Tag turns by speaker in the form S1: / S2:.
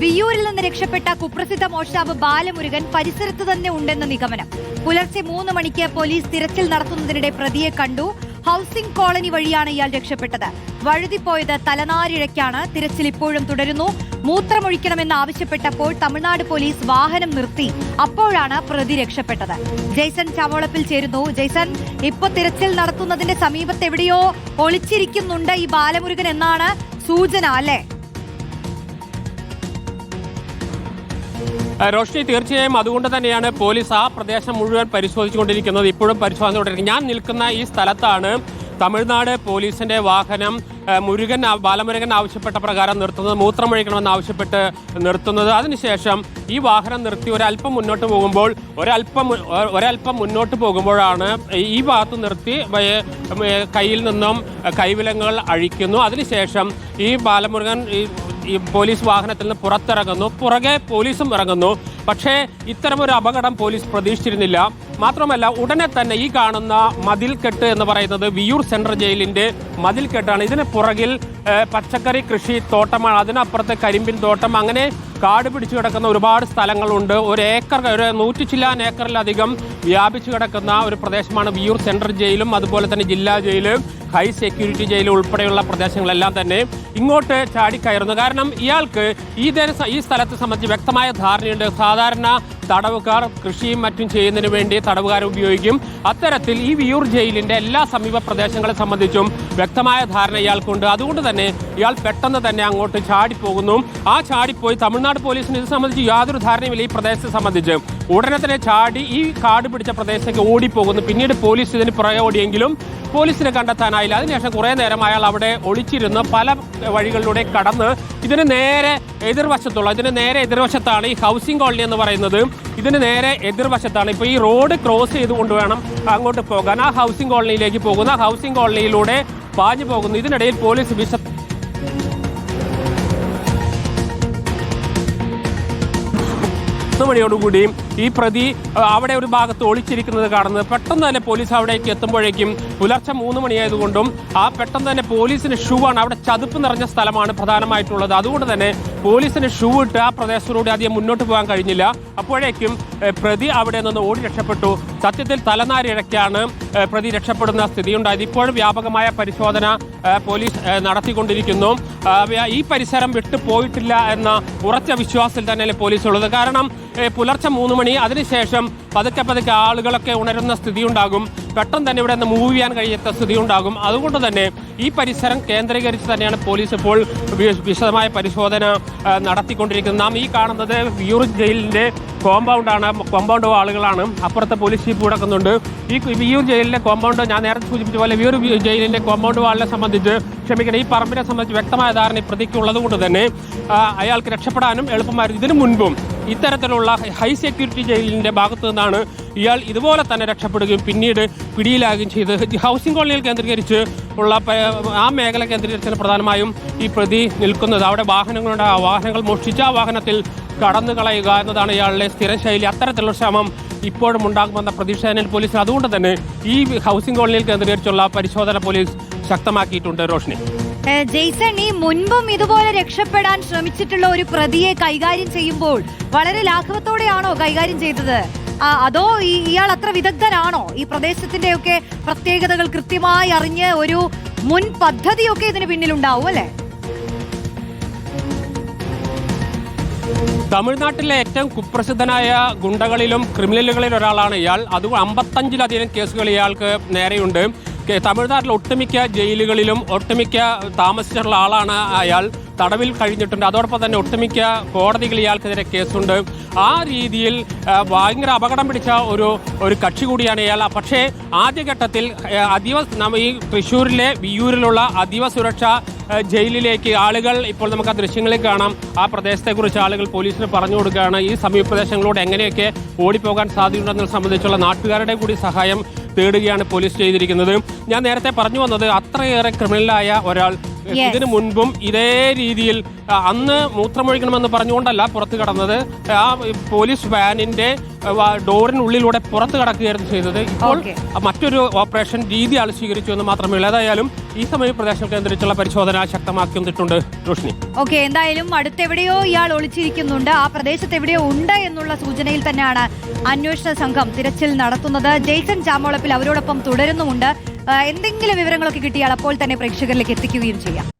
S1: വിയ്യൂരിൽ നിന്ന് രക്ഷപ്പെട്ട കുപ്രസിദ്ധ മോഷ്ടാവ് ബാലമുരുകൻ പരിസരത്ത് തന്നെ ഉണ്ടെന്ന നിഗമനം. പുലർച്ചെ മൂന്ന് മണിക്ക് പോലീസ് തിരച്ചിൽ നടത്തുന്നതിനിടെ പ്രതിയെ കണ്ടു. ഹൗസിംഗ് കോളനി വഴിയാണ് ഇയാൾ രക്ഷപ്പെട്ടത്. വഴുതിപ്പോയത് തലനാരിഴയ്ക്കാണ്. തിരച്ചിൽ ഇപ്പോഴും തുടരുന്നു. മൂത്രമൊഴിക്കണമെന്ന് ആവശ്യപ്പെട്ടപ്പോൾ തമിഴ്നാട് പോലീസ് വാഹനം നിർത്തി. അപ്പോഴാണ് പ്രതി രക്ഷപ്പെട്ടത്. ജെയ്സൺ ചവളപ്പിൽ ചേരുന്നു. ജെയ്സൺ ഇപ്പൊ തിരച്ചിൽ നടത്തുന്നതിന്റെ സമീപത്ത് എവിടെയോ ഒളിച്ചിരിക്കുന്നുണ്ട് ഈ ബാലമുരുകൻ എന്നാണ് സൂചന അല്ലേ?
S2: റോഷ്നി തീർച്ചയായും അതുകൊണ്ട് തന്നെയാണ് പോലീസ് ആ പ്രദേശം മുഴുവൻ പരിശോധിച്ചുകൊണ്ടിരിക്കുന്നത്. ഇപ്പോഴും പരിശോധന തുടരുന്നത് ഞാൻ നിൽക്കുന്ന ഈ സ്ഥലത്താണ് തമിഴ്നാട് പോലീസിന്റെ വാഹനം മുരുകൻ ബാലമുരുകൻ ആവശ്യപ്പെട്ട പ്രകാരം നിർത്തുന്നത് മൂത്രമൊഴിക്കണമെന്ന് ആവശ്യപ്പെട്ട് നിർത്തുന്നത്. അതിനുശേഷം ഈ വാഹനം നിർത്തി ഒരല്പം മുന്നോട്ട് പോകുമ്പോൾ ഒരല്പം ഒരല്പം മുന്നോട്ട് പോകുമ്പോഴാണ് ഈ ഭാഗത്ത് നിർത്തി കയ്യിൽ നിന്നും കൈവിലങ്ങൾ അഴിക്കുന്നു. അതിനുശേഷം ഈ ബാലമുരുകൻ ഈ പോലീസ് വാഹനത്തിൽ നിന്ന് പുറത്തിറങ്ങുന്നു. പുറകെ പോലീസും ഇറങ്ങുന്നു. പക്ഷേ ഇത്തരമൊരു അപകടം പോലീസ് പ്രതീക്ഷിച്ചിരുന്നില്ല. മാത്രമല്ല ഉടനെ തന്നെ ഈ കാണുന്ന മതിൽക്കെട്ട് എന്ന് പറയുന്നത് വിയൂർ സെൻട്രൽ ജയിലിന്റെ മതിൽക്കെട്ടാണ്. ഇതിന് പുറകിൽ പച്ചക്കറി കൃഷി തോട്ടമാണ്. അതിനപ്പുറത്തെ കരിമ്പിൻ തോട്ടം. അങ്ങനെ കാട് പിടിച്ചു കിടക്കുന്ന ഒരുപാട് സ്ഥലങ്ങളുണ്ട്. ഒരു ഏക്കർ ഒരു നൂറ്റി ചില്ലാൻ ഏക്കറിലധികം വ്യാപിച്ചു കിടക്കുന്ന ഒരു പ്രദേശമാണ് വിയൂർ സെൻട്രൽ ജയിലും അതുപോലെ തന്നെ ജില്ലാ ജയിലും. ഹൈ സെക്യൂരിറ്റി ജയിൽ ഉൾപ്പെടെയുള്ള പ്രദേശങ്ങളെല്ലാം തന്നെ ഇങ്ങോട്ട് ചാടിക്കയറുന്നു. കാരണം ഇയാൾക്ക് ഈ ഈ സ്ഥലത്തെ സംബന്ധിച്ച് വ്യക്തമായ ധാരണയുണ്ട്. സാധാരണ തടവുകാർ കൃഷിയും മറ്റും ചെയ്യുന്നതിന് വേണ്ടി തടവുകാരെ ഉപയോഗിക്കും. അത്തരത്തിൽ ഈ വിയൂർ ജയിലിന്റെ എല്ലാ സമീപ പ്രദേശങ്ങളെ സംബന്ധിച്ചും വ്യക്തമായ ധാരണ ഇയാൾക്കുണ്ട്. അതുകൊണ്ട് തന്നെ ഇയാൾ പെട്ടെന്ന് തന്നെ അങ്ങോട്ട് ചാടിപ്പോകുന്നു. ആ ചാടിപ്പോയി തമിഴ്നാട് പോലീസിന് ഇത് സംബന്ധിച്ച് യാതൊരു ധാരണയുമില്ല ഈ പ്രദേശത്തെ സംബന്ധിച്ച്. ഉടനെ തന്നെ ചാടി ഈ കാട് പിടിച്ച പ്രദേശത്തേക്ക് ഓടിപ്പോകുന്നു. പിന്നീട് പോലീസ് ഇതിന് പുറകെ ഓടിയെങ്കിലും പോലീസിനെ കണ്ടെത്താനായില്ല. അതിനുശേഷം കുറേ നേരം അയാൾ അവിടെ ഒളിച്ചിരുന്ന് പല വഴികളിലൂടെ കടന്ന് ഇതിന് നേരെ എതിർവശത്തുള്ള ഇതിന് നേരെ എതിർവശത്താണ് ഈ ഹൗസിംഗ് കോളനി എന്ന് പറയുന്നത്. ഇതിന് നേരെ എതിർവശത്താണ്. ഇപ്പോൾ ഈ റോഡ് ക്രോസ് ചെയ്തുകൊണ്ട് വേണം അങ്ങോട്ട് പോകാൻ. ആ ഹൗസിംഗ് കോളനിയിലേക്ക് പോകുന്ന ഹൗസിംഗ് കോളനിയിലൂടെ പാഞ്ഞു പോകുന്നു. ഇതിനിടയിൽ പോലീസ് വിശ മണിയോടുകൂടി ഈ പ്രതി അവിടെ ഒരു ഭാഗത്ത് ഒളിച്ചിരിക്കുന്നത് കാണുന്നത്. പെട്ടെന്ന് തന്നെ പോലീസ് അവിടേക്ക് എത്തുമ്പോഴേക്കും പുലർച്ചെ മൂന്ന് മണിയായതുകൊണ്ടും ആ പെട്ടെന്ന് തന്നെ പോലീസിന് ഷൂ ആണ് അവിടെ ചതുപ്പ് നിറഞ്ഞ സ്ഥലമാണ് പ്രധാനമായിട്ടുള്ളത്. അതുകൊണ്ട് തന്നെ പോലീസിന് ഷൂ ഇട്ട് ആ പ്രദേശത്തിലൂടെ അധികം മുന്നോട്ട് പോകാൻ കഴിഞ്ഞില്ല. അപ്പോഴേക്കും പ്രതി അവിടെ നിന്ന് ഓടി രക്ഷപ്പെട്ടു. സത്യത്തിൽ തലനാരിഴയ്ക്കാണ് പ്രതി രക്ഷപ്പെടുന്ന സ്ഥിതിയുണ്ടായത്. ഇപ്പോഴും വ്യാപകമായ പരിശോധന പോലീസ് നടത്തിക്കൊണ്ടിരിക്കുന്നു. ഈ പരിസരം വിട്ടു പോയിട്ടില്ല എന്ന ഉറച്ച വിശ്വാസത്തിൽ തന്നെയല്ലേ പോലീസ് ഉള്ളത് കാരണം പുലർച്ചെ മൂന്ന് മണി അതിനുശേഷം പതുക്കെ പതുക്കെ ആളുകളൊക്കെ ഉണരുന്ന സ്ഥിതി ഉണ്ടാകും പെട്ടെന്ന് തന്നെ ഇവിടെ നിന്ന് മൂവ് ചെയ്യാൻ കഴിയാത്ത സ്ഥിതി ഉണ്ടാകും അതുകൊണ്ട് തന്നെ ഈ പരിസരം കേന്ദ്രീകരിച്ച് തന്നെയാണ് പോലീസ് ഇപ്പോൾ വിശദമായ പരിശോധന നടത്തിക്കൊണ്ടിരിക്കുന്നത്. നാം ഈ കാണുന്നത് വിയൂർ ജയിലിന്റെ കോമ്പൗണ്ടാണ് കോമ്പൗണ്ട് ആളുകളാണ്. അപ്പുറത്തെ പോലീസ് ജീപ്പ് കിടക്കുന്നുണ്ട് ഈ വിയൂർ ജയിലിന്റെ കോമ്പൗണ്ട് ഞാൻ നേരത്തെ സൂചിപ്പിച്ച പോലെ വിയൂർ ജയിലിന്റെ കോമ്പൗണ്ട് വാളിനെ സംബന്ധിച്ച് ക്ഷമിക്കണം. ഈ പറമ്പിനെ സംബന്ധിച്ച് വ്യക്തമായ ധാരണ ഈ പ്രതിക്ക് ഉള്ളത് കൊണ്ട് തന്നെ അയാൾക്ക് രക്ഷപ്പെടാനും എളുപ്പമായിരുന്നു. ഇതിനു മുൻപും ഇത്തരത്തിലുള്ള ഹൈ സെക്യൂരിറ്റി ജയിലിന്റെ ഭാഗത്തു നിന്നാണ് ഇയാൾ ഇതുപോലെ തന്നെ രക്ഷപ്പെടുകയും പിന്നീട് പിടിയിലാകുകയും ചെയ്ത് ഹൗസിംഗ് കോളനിയിൽ കേന്ദ്രീകരിച്ച് ഉള്ള ആ മേഖല കേന്ദ്രീകരിച്ചാണ് പ്രധാനമായും ഈ പ്രതി നിൽക്കുന്നത്. അവിടെ വാഹനങ്ങളുണ്ട് ആ വാഹനങ്ങൾ മോഷ്ടിച്ച ആ വാഹനത്തിൽ കടന്നു കളയുക എന്നതാണ് ഇയാളുടെ സ്ഥിരശൈലി അത്തരത്തിലുള്ള ശ്രമം ഇപ്പോഴും ഉണ്ടാകുമെന്ന പ്രതീക്ഷ പോലീസിന്. അതുകൊണ്ട് തന്നെ ഈ ഹൗസിംഗ് കോളനിയിൽ കേന്ദ്രീകരിച്ചുള്ള പരിശോധന പോലീസ് ശക്തമാക്കിയിട്ടുണ്ട്. റോഷ്നി.
S1: ജെയ്സൺ ഈ മുൻപും ഇതുപോലെ രക്ഷപ്പെടാൻ ശ്രമിച്ചിട്ടുള്ള ഒരു പ്രതിയെ കൈകാര്യം ചെയ്യുമ്പോൾ വളരെ ലാഘവത്തോടെയാണോ കൈകാര്യം ചെയ്തത്? അതോ ഇയാൾ അത്ര വിദഗ്ധനാണോ? ഈ പ്രദേശത്തിന്റെയൊക്കെ പ്രത്യേകതകൾ കൃത്യമായി അറിഞ്ഞ് ഒരു മുൻ പദ്ധതിയൊക്കെ ഇതിന് പിന്നിലുണ്ടാവും അല്ലേ?
S2: തമിഴ്നാട്ടിലെ ഏറ്റവും കുപ്രസിദ്ധനായ ഗുണ്ടകളിലും ക്രിമിനലുകളിൽ ഒരാളാണ് ഇയാൾ. അത് അമ്പത്തഞ്ചിലധികം കേസുകൾ ഇയാൾക്ക് നേരെയുണ്ട്. തമിഴ്നാട്ടിലെ ഒട്ടുമിക്ക ജയിലുകളിലും ഒട്ടുമിക്ക താമസിച്ചിട്ടുള്ള ആളാണ് അയാൾ. തടവിൽ കഴിഞ്ഞിട്ടുണ്ട്. അതോടൊപ്പം തന്നെ ഒട്ടുമിക്ക കോടതികൾ ഇയാൾക്കെതിരെ കേസുണ്ട്. ആ രീതിയിൽ ഭയങ്കര അപകടം പിടിച്ച ഒരു ഒരു കക്ഷി കൂടിയാണ് ഇയാൾ. പക്ഷേ ആദ്യഘട്ടത്തിൽ അതീവ ഈ തൃശ്ശൂരിലെ വിയൂരിലുള്ള അതീവ സുരക്ഷ ജയിലിലേക്ക് ആളുകൾ ഇപ്പോൾ നമുക്ക് ആ ദൃശ്യങ്ങളിൽ കാണാം. ആ പ്രദേശത്തെക്കുറിച്ച് ആളുകൾ പോലീസിന് പറഞ്ഞു കൊടുക്കുകയാണ്. ഈ സമീപ പ്രദേശങ്ങളോട് എങ്ങനെയൊക്കെ ഓടിപ്പോകാൻ സാധ്യതയുണ്ടെന്നത് സംബന്ധിച്ചുള്ള നാട്ടുകാരുടെ കൂടി സഹായം തേടുകയാണ് പോലീസ് ചെയ്തിരിക്കുന്നത് ഞാൻ നേരത്തെ പറഞ്ഞു വന്നത് അത്രയേറെ ക്രിമിനലായ ഒരാൾ. ഇതിനു മുൻപും ഇതേ രീതിയിൽ അന്ന് മൂത്രമൊഴിക്കണമെന്ന് പറഞ്ഞുകൊണ്ടല്ല പുറത്തു കടന്നത്. ആ പോലീസ് വാനിന്റെ ഡോറിനുള്ളിലൂടെ പുറത്ത് കടക്കുകയായിരുന്നു ചെയ്തത്. ഇപ്പോൾ മറ്റൊരു ഓപ്പറേഷൻ രീതി ആൾ സ്വീകരിച്ചു എന്ന് മാത്രമേ ഉള്ളൂ ഏതായാലും ഈ സമയം പ്രദേശം കേന്ദ്രീകരിച്ചുള്ള പരിശോധന ശക്തമാക്കി വന്നിട്ടുണ്ട് റോഷിനി
S1: ഓക്കെ എന്തായാലും അടുത്തെവിടെയോ ഇയാൾ ഒളിച്ചിരിക്കുന്നുണ്ട്. ആ പ്രദേശത്ത് എവിടെയോ ഉണ്ട് എന്നുള്ള സൂചനയിൽ തന്നെയാണ് അന്വേഷണ സംഘം തിരച്ചിൽ നടത്തുന്നത്. ജെയ്സൺ ചാമോളപ്പിൽ അവരോടൊപ്പം തുടരുന്നുമുണ്ട്. എന്തെങ്കിലും വിവരങ്ങളൊക്കെ കിട്ടിയാൽ അപ്പോൾ തന്നെ പ്രേക്ഷകരിലേക്ക് എത്തിക്കുകയും ചെയ്യാം.